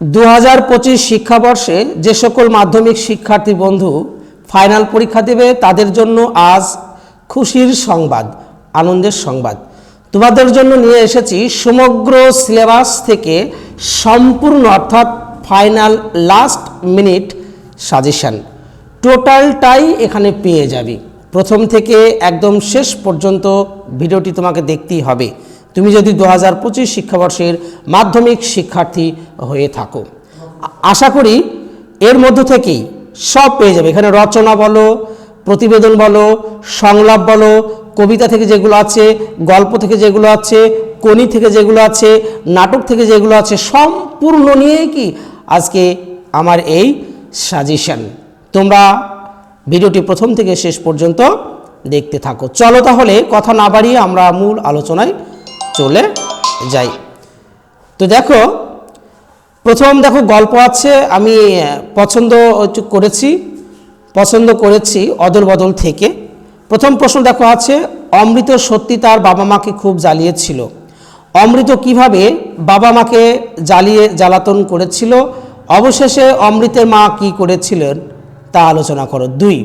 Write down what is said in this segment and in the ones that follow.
দু হাজার পঁচিশ শিক্ষাবর্ষে যে সকল মাধ্যমিক শিক্ষার্থী বন্ধু ফাইনাল পরীক্ষা দেবে, তাদের জন্য আজ খুশির সংবাদ, আনন্দের সংবাদ। তোমাদের জন্য নিয়ে এসেছি সমগ্র সিলেবাস থেকে সম্পূর্ণ, অর্থাৎ ফাইনাল লাস্ট মিনিট সাজেশন। টোটালটাই এখানে পেয়ে যাবে। প্রথম থেকে একদম শেষ পর্যন্ত ভিডিওটি তোমাকে দেখতেই হবে। তুমি যদি দু হাজার পঁচিশ শিক্ষাবর্ষের মাধ্যমিক শিক্ষার্থী হয়ে থাকো। আশা করি এর মধ্য থেকেই সব পেয়ে যাবে। এখানে রচনা বলো, প্রতিবেদন বলো, সংলাপ বলো, কবিতা থেকে যেগুলো আছে, গল্প থেকে যেগুলো আছে কনি থেকে যেগুলো আছে, নাটক থেকে যেগুলো আছে, সম্পূর্ণ নিয়ে কি আজকে আমার এই সাজেশন তোমরা ভিডিওটি প্রথম থেকে শেষ পর্যন্ত দেখতে থাকো। চলো তাহলে কথা না বাড়িয়ে আমরা মূল আলোচনায় চলে যাই। তো দেখো, প্রথম দেখো গল্প আছে, আমি পছন্দ করেছি পছন্দ করেছি অদল বদল থেকে। প্রথম প্রশ্ন দেখো আছে, অমৃত সত্যি তার বাবা মাকে খুব জ্বালিয়েছিল। অমৃত কীভাবে বাবা মাকে জ্বালিয়ে, জ্বালাতন করেছিল? অবশেষে অমৃতের মা কি করেছিলেন? তা আলোচনা করো। দুই,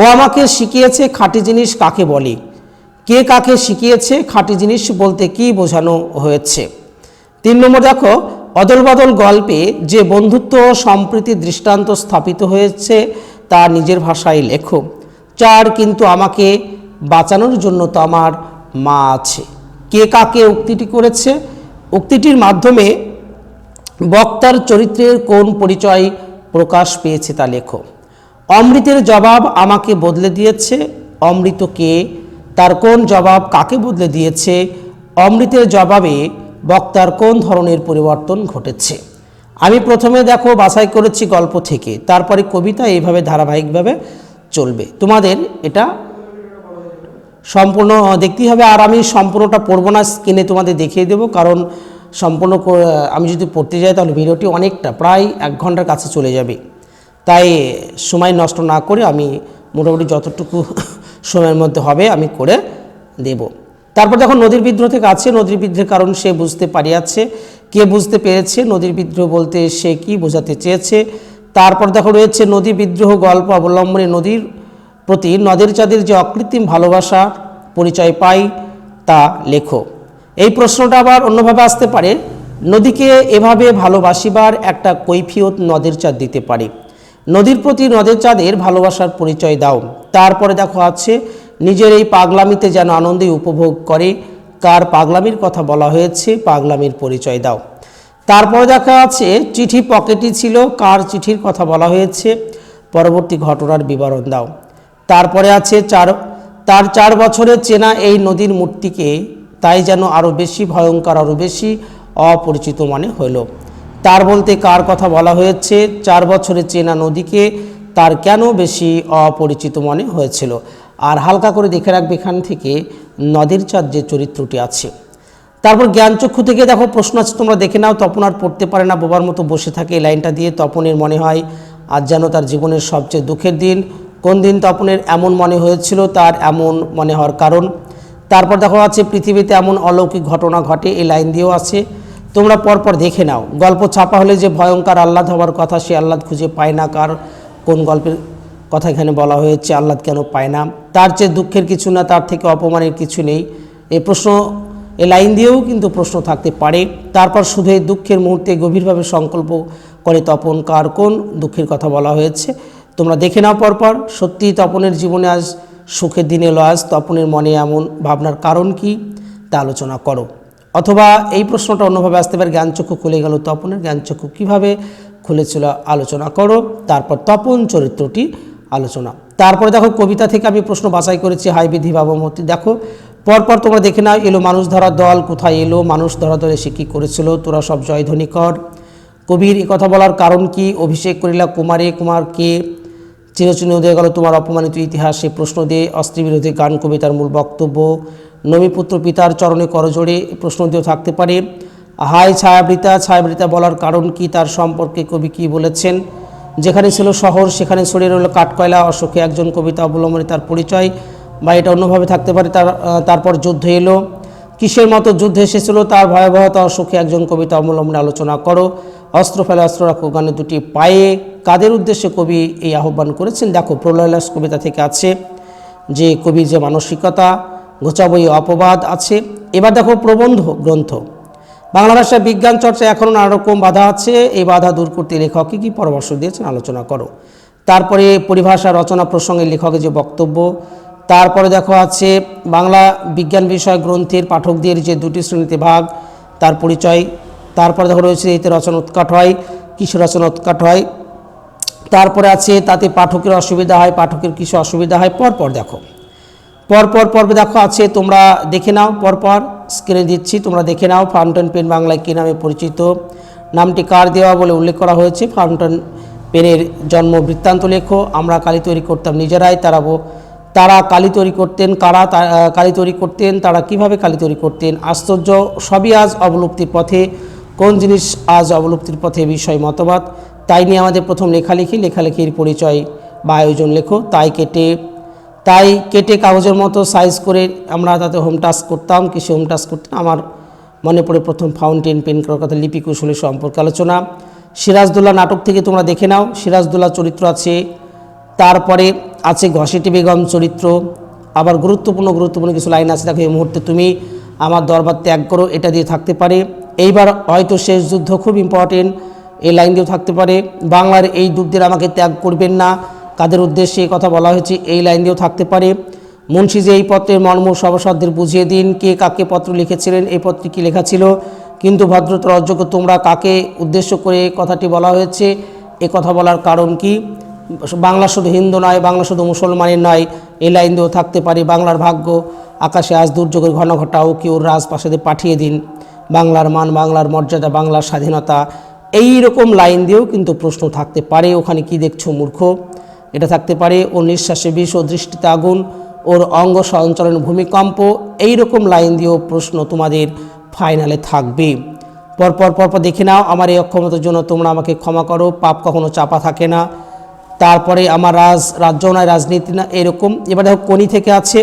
ও আমাকে শিখিয়েছে খাঁটি জিনিস কাকে বলে? কে কাকে শিখিয়েছে, খাঁটি জিনিস বলতে কি বোঝানো হয়েছে? তিন নম্বর দেখো অদল বদল গল্পে যে বন্ধুত্ব সম্প্রীতি দৃষ্টান্ত স্থাপিত হয়েছে, তা নিজের ভাষায় লেখো। চার, কিন্তু আমাকে বাঁচানোর জন্য তো আমার মা আছে। কে কাকে উক্তিটি করেছে? উক্তিটির মাধ্যমে বক্তার চরিত্রের কোন পরিচয় প্রকাশ পেয়েছে তা লেখো। অমৃতের জবাব আমাকে বদলে দিয়েছে। অমৃত কে তার কোন জবাব কাকে বদলে দিয়েছে? অমৃতের জবাবে বক্তার কোন ধরনের পরিবর্তন ঘটেছে? আমি প্রথমে দেখো, বাছাই করেছি গল্প থেকে। তারপরে কবিতা এইভাবে ধারাবাহিকভাবে চলবে। তোমাদের এটা সম্পূর্ণ দেখতেই হবে। আর আমি সম্পূর্ণটা পড়ব না, স্ক্রিনে তোমাদের দেখিয়ে দেবো। কারণ সম্পূর্ণ আমি যদি পড়তে যাই, তাহলে ভিডিওটি অনেকটা, প্রায় এক ঘণ্টার কাছে চলে যাবে। তাই সময় নষ্ট না করে আমি মোটামুটি যতটুকু সময়ের মধ্যে হবে, আমি করে দেব। তারপর দেখো নদীর বিদ্রোহ থেকে আছে, নদীর বিদ্রোহের কারণ সে বুঝতে পারিয়াছে। কে বুঝতে পেরেছে? নদীর বিদ্রোহ বলতে সে কি বোঝাতে চেয়েছে? তারপর দেখো রয়েছে নদী বিদ্রোহ গল্প অবলম্বনে নদীর প্রতি নদের চাঁদের যে অকৃত্রিম ভালোবাসা পরিচয় পাই, তা লেখো। এই প্রশ্নটা আবার অন্যভাবে আসতে পারে। নদীকে এভাবে ভালোবাসিবার একটা কৈফিয়ত নদের চাঁদ দিতে পারে। নদীর প্রতি নদের চাঁদের ভালোবাসার পরিচয় দাও। তারপরে দেখো আছে, নিজের এই পাগলামিতে যেন আনন্দে উপভোগ করে। কার পাগলামির কথা বলা হয়েছে, পাগলামির পরিচয় দাও। তারপরে দেখা আছে, চিঠি পকেটই ছিল, কার চিঠির কথা বলা হয়েছে, পরবর্তী ঘটনার বিবরণ দাও। তারপরে আছে, চার, তার চার বছরের চেনা এই নদীর মূর্তিকে তাই যেন আরও বেশি ভয়ঙ্কর আরও বেশি অপরিচিত মনে হইল তার বলতে কার কথা বলা হয়েছে, চার বছরের চেনা নদীকে তার কেন বেশি অপরিচিত মনে হয়েছিল? আর হালকা করে দেখে রাখবে এখান থেকে নদীর চাঁদ যে চরিত্রটি আছে। তারপর জ্ঞানচক্ষু থেকে দেখো প্রশ্ন আছে, তোমরা দেখে নাও, তপন আর পড়তে পারে না, বোবার মতো বসে থাকে এই লাইনটা দিয়ে তপনের মনে হয়, আজ যেন তার জীবনের সবচেয়ে দুঃখের দিন। কোন দিন তপনের এমন মনে হয়েছিল, তার এমন মনে হওয়ার কারণ? তারপর দেখো আছে, পৃথিবীতে এমন অলৌকিক ঘটনা ঘটে, এই লাইন দিয়েও আছে। তোমরা পরপর দেখে নাও। গল্প ছাপা হলে যে ভয়ঙ্কর আহ্লাদ হওয়ার কথা সে আহ্লাদ খুঁজে পায় না, কার কোন গল্পের কথা এখানে বলা হয়েছে, আহ্লাদ কেন পায় না? তার চেয়ে দুঃখের কিছু না, তার থেকে অপমানের কিছু নেই। এই প্রশ্ন এ লাইন দিয়েও কিন্তু প্রশ্ন থাকতে পারে। তারপর শুধু এই দুঃখের মুহূর্তে গভীরভাবে সংকল্প করে তপন, কার কোন দুঃখের কথা বলা হয়েছে? তোমরা দেখে নাও পরপর। সত্যি তপনের জীবনে আজ সুখের দিন এলো, আজ তপনের মনে এমন ভাবনার কারণ কি? তা আলোচনা করো। অথবা এই প্রশ্নটা অন্যভাবে আসতে পারে, জ্ঞানচক্ষু খুলে গেল তপনের। জ্ঞানচক্ষু কীভাবে খুলেছিল, আলোচনা করো। তারপর তপন চরিত্রটি আলোচনা। তারপরে দেখো, কবিতা থেকে আমি প্রশ্ন বাছাই করেছি, হাই বিধি বাবমতি দেখো, পরপর তোমরা দেখে নাও, এলো মানুষ ধরা দল, কোথায় এলো, মানুষ ধরা দলে সে কী করেছিল, তোরা সব জয়ধ্বনি কর কবির এ কথা বলার কারণ কি? অভিষেক করিলা, কুমারে, কুমার কে? চিরচিহ্ন দিয়ে গেল তোমার অপমানিত ইতিহাস প্রশ্ন দিয়ে অস্ত্রী বিরোধী গান, কবিতার মূল বক্তব্য। নমিপুত্র পিতার চরণে করজোড়ে প্রশ্ন দিয়েও থাকতে পারে। হাই ছায়াবৃতা ছায়াবৃতা বলার কারণ কি, তার সম্পর্কে কবি কি বলেছেন? যেখানে ছিল শহর, সেখানে ছড়িয়ে রইল কাঠকয়লা। অশোকে একজন কবিতা অবলম্বনে তার পরিচয় বা এটা অন্যভাবে থাকতে পারে, তার তারপর যুদ্ধ এলো। কিসের মতো যুদ্ধ এসেছিল, তার ভয়াবহতা অসুখে একজন কবিতা অবলম্বনে আলোচনা করো। অস্ত্র ফেলে অস্ত্র রাখো, গানে দুটি পায়ে। কাদের উদ্দেশ্যে কবি এই আহ্বান করেছেন? দেখো, প্রলয়লাস কবিতা থেকে আছে যে কবির যে মানসিকতা গোচাবই অপবাদ আছে। এবার দেখো প্রবন্ধ, গ্রন্থ। বাংলা ভাষায় বিজ্ঞান চর্চা এখনও নানা রকম বাধা আছে। এই বাধা দূর করতে লেখক কী কী পরামর্শ দিয়েছেন আলোচনা করো। তারপরে পরিভাষা রচনা প্রসঙ্গে লেখকের যে বক্তব্য, তারপরে দেখো আছে বাংলা বিজ্ঞান বিষয় গ্রন্থের পাঠকদের যে দুটি শ্রেণীতে ভাগ, তার পরিচয়, তারপরে দেখো রয়েছে এতে রচনা উৎকাট হয় কিশোর রচনা উৎকাট হয়, তারপরে আছে তাতে পাঠকের অসুবিধা হয়, পাঠকের কিছু অসুবিধা হয়, পরপর দেখো। পরপর পর্বে দেখো আছে, তোমরা দেখে নাও পরপর। স্ক্রিনে দিচ্ছি, তোমরা দেখে নাও ফাউন্টেন পেন বাংলায় কী নামে পরিচিত। নামটি কার দেওয়া বলে উল্লেখ করা হয়েছে? ফাউন্টেন পেনের জন্ম বৃত্তান্ত লেখো, আমরা কালি তৈরি করতাম নিজেরাই, তারা তারা কালি তৈরি করতেন, কারা কালি তৈরি করতেন, তারা কীভাবে কালি তৈরি করতেন? আশ্চর্য, সবই আজ অবলুপ্তির পথে। কোন জিনিস আজ অবলুপ্তির পথে বিষয় মতবাদ? তাই নিয়ে আমাদের প্রথম লেখালেখি, লেখালেখির পরিচয় বা আয়োজন লেখো। তাই কেটে তাই কেটে কাগজের মতো সাইজ করে আমরা তাতে হোম টাচ করতাম, কিছু হোম টাচ করতাম। আমার মনে পড়ে প্রথম ফাউন্টেন পেন করার কথা লিপি কৌশলের সম্পর্কে আলোচনা। সিরাজদুল্লাহ নাটক থেকে তোমরা দেখে নাও। সিরাজদুল্লাহ চরিত্র আছে, তারপরে আছে ঘসেটি বেগম চরিত্র। আবার গুরুত্বপূর্ণ গুরুত্বপূর্ণ কিছু লাইন আছে, দেখো এই মুহূর্তে তুমি আমার দরবার ত্যাগ করো, এটা দিয়ে থাকতে পারে। এইবার হয়তো শেষ যুদ্ধ খুব ইম্পর্টেন্ট এই লাইন দিয়েও থাকতে পারে। বাংলার এই যুদ্ধের আমাকে ত্যাগ করবেন না। কাদের উদ্দেশ্যে এই কথা বলা হয়েছে, এই লাইন দিয়েও থাকতে পারে। মুন্সি যে এই পত্রের মর্ম সভাসদদের বুঝিয়ে দিন, কে কাকে পত্র লিখেছিলেন, এই পত্রে কী লেখা ছিল। কিন্তু ভদ্রতার অযোগ্য তোমরা কাকে উদ্দেশ্য করে কথাটি বলা হয়েছে? এ কথা বলার কারণ কি? বাংলা শুধু হিন্দু নয়, বাংলা শুধু মুসলমানের নয়, এই লাইন দিয়েও থাকতে পারে বাংলার ভাগ্য। আকাশে আজ দুর্যোগের ঘন ঘটাও কি ওর পাঠিয়ে দিন। বাংলার মান, বাংলার মর্যাদা, বাংলার স্বাধীনতা এই রকম লাইন দিয়েও কিন্তু প্রশ্ন থাকতে পারে। ওখানে কি দেখছ, মূর্খ? এটা থাকতে পারে ওর নিঃশ্বাসে বিষ ও দৃষ্টিতে আগুন, ওর অঙ্গ সঞ্চালন ভূমিকম্প এই রকম লাইন দিয়েও প্রশ্ন তোমাদের ফাইনালে থাকবে। পরপর পরপর দেখে নাও, আমার এই অক্ষমতার জন্য তোমরা আমাকে ক্ষমা করো, পাপ কখনো চাপা থাকে না। তারপরে আমার রাজ, রাজ্য নয়, রাজনীতি না, এরকম। এবার দেখো, কোনি থেকে আছে?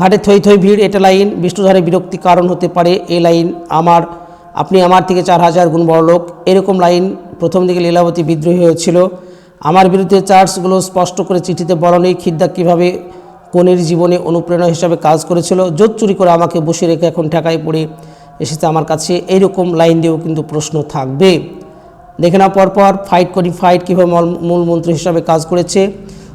ঘাটে থই থই ভিড়, এটা লাইন। বিষ্ণুধারে বিরক্তি কারণ হতে পারে এই লাইন আমার। আপনি আমার থেকে চার হাজার গুণ বড় লোক এরকম লাইন প্রথম দিকে লীলাবতী বিদ্রোহী হয়েছিল। আমার বিরুদ্ধে চার্জগুলো স্পষ্ট করে চিঠিতে বরণেই খিদ্দা কীভাবে কনির জীবনে অনুপ্রেরণা হিসাবে কাজ করেছিল, জোর চুরি করে আমাকে বসে রেখে এখন ঠেকায় পড়ে এসেছে আমার কাছে, এইরকম লাইন দিয়েও কিন্তু প্রশ্ন থাকবে। দেখে নাও পরপর ফাইট করি ফাইট কীভাবে মল- মূল মন্ত্রী হিসাবে কাজ করেছে।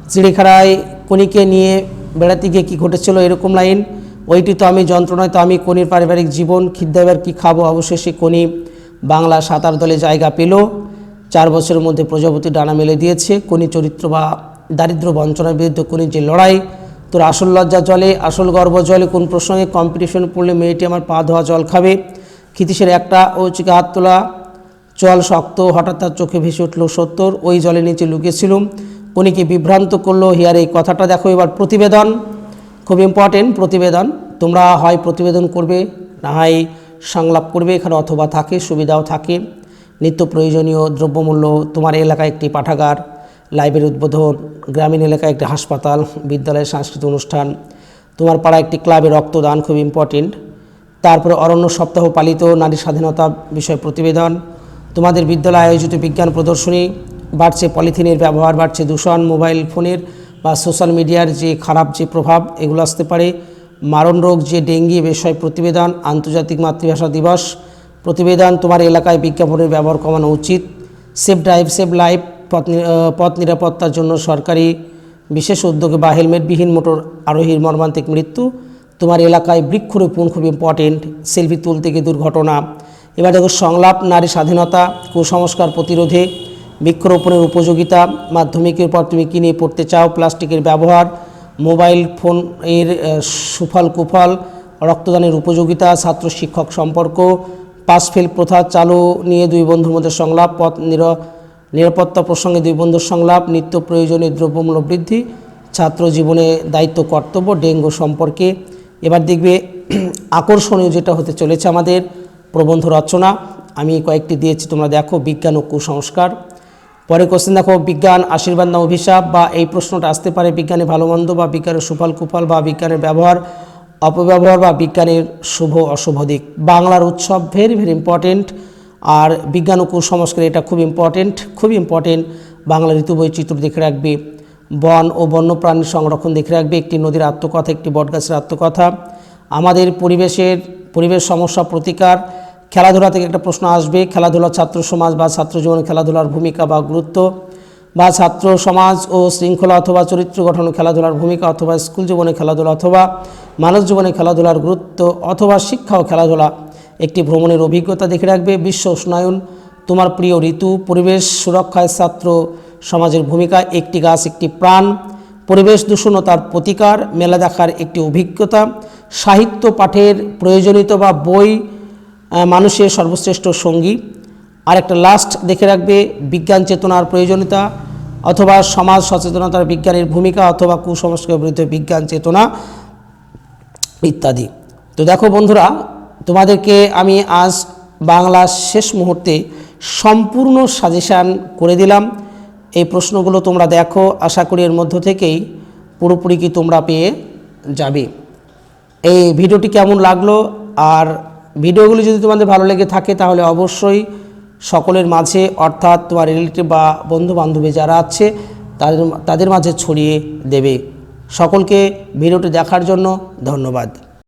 চিড়িখানায় কনিকে নিয়ে বেড়াতে গিয়ে কী ঘটেছিল এরকম লাইন? ওইটি তো আমি যন্ত্রণায় তো আমি কনির পারিবারিক জীবন খিদ্দাবার কী খাব? অবশেষে কনি বাংলা সাঁতার দলে জায়গা পেল। চার বছরের মধ্যে প্রজাপতি ডানা মেলে দিয়েছে। কোনি চরিত্র বা দারিদ্র বঞ্চনার বিরুদ্ধে কনির যে লড়াই, তোর আসল লজ্জা জলে, আসল গর্ব জলে কোন প্রসঙ্গে কম্পিটিশন পড়লে মেয়েটি আমার পা ধোয়া জল খাবে? ক্ষিতিশের একটা ও চিকে হাত তোলা জল শক্ত, হঠাৎ তার চোখে ভেসে উঠল সত্তর, ওই জলের নিচে লুকিয়েছিলুম। উনিকে বিভ্রান্ত করল, হিয়ার এই কথাটা দেখো এবার প্রতিবেদন। খুব ইম্পর্টেন্ট প্রতিবেদন, তোমরা হয় প্রতিবেদন করবে, না হয় সংলাপ করবে, এখানে অথবা থাকে, সুবিধাও থাকে। নিত্য প্রয়োজনীয় দ্রব্যমূল্য, তোমার এলাকায় একটি পাঠাগার, লাইব্রেরি উদ্বোধন, গ্রামীণ এলাকায় একটি হাসপাতাল, বিদ্যালয়ের সাংস্কৃতিক অনুষ্ঠান, তোমার পাড়া একটি ক্লাবে রক্তদান খুব ইম্পর্টেন্ট তারপরে অরণ্য সপ্তাহ পালিত, নারী স্বাধীনতা বিষয় প্রতিবেদন, তোমাদের বিদ্যালয়ে আয়োজিত বিজ্ঞান প্রদর্শনী, বাড়ছে পলিথিনের ব্যবহার, বাড়ছে দূষণ, মোবাইল ফোনের বা সোশ্যাল মিডিয়ার যে খারাপ যে প্রভাব, এগুলো আসতে পারে। মারণ রোগ যে ডেঙ্গি বিষয় প্রতিবেদন, আন্তর্জাতিক মাতৃভাষা দিবস প্রতিবেদন তোমার এলাকায় বিজ্ঞাপনের ব্যবহার কমানো উচিত। সেফ ড্রাইভ সেভ লাইফ পথ পথ নিরাপত্তার জন্য সরকারি বিশেষ উদ্যোগে বা হেলমেটবিহীন মোটর আরোহীর মর্মান্তিক মৃত্যু। তোমার এলাকায় বৃক্ষরোপণ খুব ইম্পর্টেন্ট সেলফি তুলতে গিয়ে দুর্ঘটনা। এবার দেখো সংলাপ, নারী স্বাধীনতা, কুসংস্কার প্রতিরোধে বৃক্ষরোপণের উপযোগিতা, মাধ্যমিকের পর তুমি কী নিয়ে পড়তে চাও, প্লাস্টিকের ব্যবহার, মোবাইল ফোন এর সুফল কুফল রক্তদানের উপযোগিতা ছাত্র শিক্ষক সম্পর্ক পাস ফেল প্রথা চালু নিয়ে দুই বন্ধুর মধ্যে সংলাপ, পথ নির, নিরাপত্তা প্রসঙ্গে দুই বন্ধুর সংলাপ, নিত্য প্রয়োজনীয় দ্রব্যমূল্য বৃদ্ধি, ছাত্র জীবনে দায়িত্ব, কর্তব্য, ডেঙ্গু সম্পর্কে। এবার দেখবে আকর্ষণীয় যেটা হতে চলেছে আমাদের প্রবন্ধ রচনা। আমি কয়েকটি দিয়েছি, তোমরা দেখো, বিজ্ঞান ও কুসংস্কার। পরে কোশ্চেন দেখো, বিজ্ঞান আশীর্বাদ না অভিশাপ? বা এই প্রশ্নটা আসতে পারে বিজ্ঞানে ভালো মন্দ বা বিজ্ঞানের সুফল কুফল বা বিজ্ঞানের ব্যবহার। অপব্যবহার বা বিজ্ঞানের শুভ অশুভ দিক। বাংলার উৎসব ভেরি ভেরি ইম্পর্টেন্ট আর বিজ্ঞান ও কুসংস্কার এটা খুব ইম্পর্টেন্ট খুব ইম্পর্টেন্ট বাংলা ঋতু বৈচিত্র্য দেখে রাখবে, বন ও বন্যপ্রাণীর সংরক্ষণ দেখে রাখবে, একটি নদীর আত্মকথা, একটি বটগাছের আত্মকথা। আমাদের পরিবেশের, পরিবেশ সমস্যা প্রতিকার, খেলাধুলা থেকে একটা প্রশ্ন আসবে খেলাধুলা ছাত্র সমাজ বা ছাত্র জীবনে খেলাধুলার ভূমিকা বা গুরুত্ব। বা ছাত্র সমাজ ও শৃঙ্খলা অথবা চরিত্র গঠন খেলাধুলার ভূমিকা অথবা স্কুল জীবনে খেলাধুলা অথবা মানব জীবনে খেলাধুলার গুরুত্ব অথবা শিক্ষা ও খেলাধুলা একটি ভ্রমণের অভিজ্ঞতা দেখে রাখবে বিশ্ব উষ্ণায়ন, তোমার প্রিয় ঋতু, পরিবেশ সুরক্ষায় ছাত্র সমাজের ভূমিকা, একটি গাছ, একটি প্রাণ, পরিবেশ দূষণ তার প্রতিকার, মেলা দেখার একটি অভিজ্ঞতা, সাহিত্য পাঠের প্রয়োজনীয়তা বা বই মানুষের সর্বশ্রেষ্ঠ সঙ্গী। আর একটা লাস্ট দেখে রাখবে, বিজ্ঞান চেতনার প্রয়োজনীয়তা অথবা সমাজ সচেতনতার বিজ্ঞানের ভূমিকা অথবা কুসংস্কারের বিরুদ্ধে বিজ্ঞান চেতনা ইত্যাদি। তো দেখো বন্ধুরা, তোমাদেরকে আমি আজ বাংলা শেষ মুহূর্তে সম্পূর্ণ সাজেশান করে দিলাম। এই প্রশ্নগুলো তোমরা দেখো, আশা করি এর মধ্য থেকেই পুরোপুরি কি তোমরা পেয়ে যাবে। এই ভিডিওটি কেমন লাগল? আর ভিডিওগুলি যদি তোমাদের ভালো লেগে থাকে তাহলে অবশ্যই সকলের মাঝে, অর্থাৎ তোমার রিলেটিভ বা বন্ধু বান্ধবী যারা আছে, তাদের তাদের মাঝে ছড়িয়ে দেবে। সকলকে ভিডিওটি দেখার জন্য ধন্যবাদ।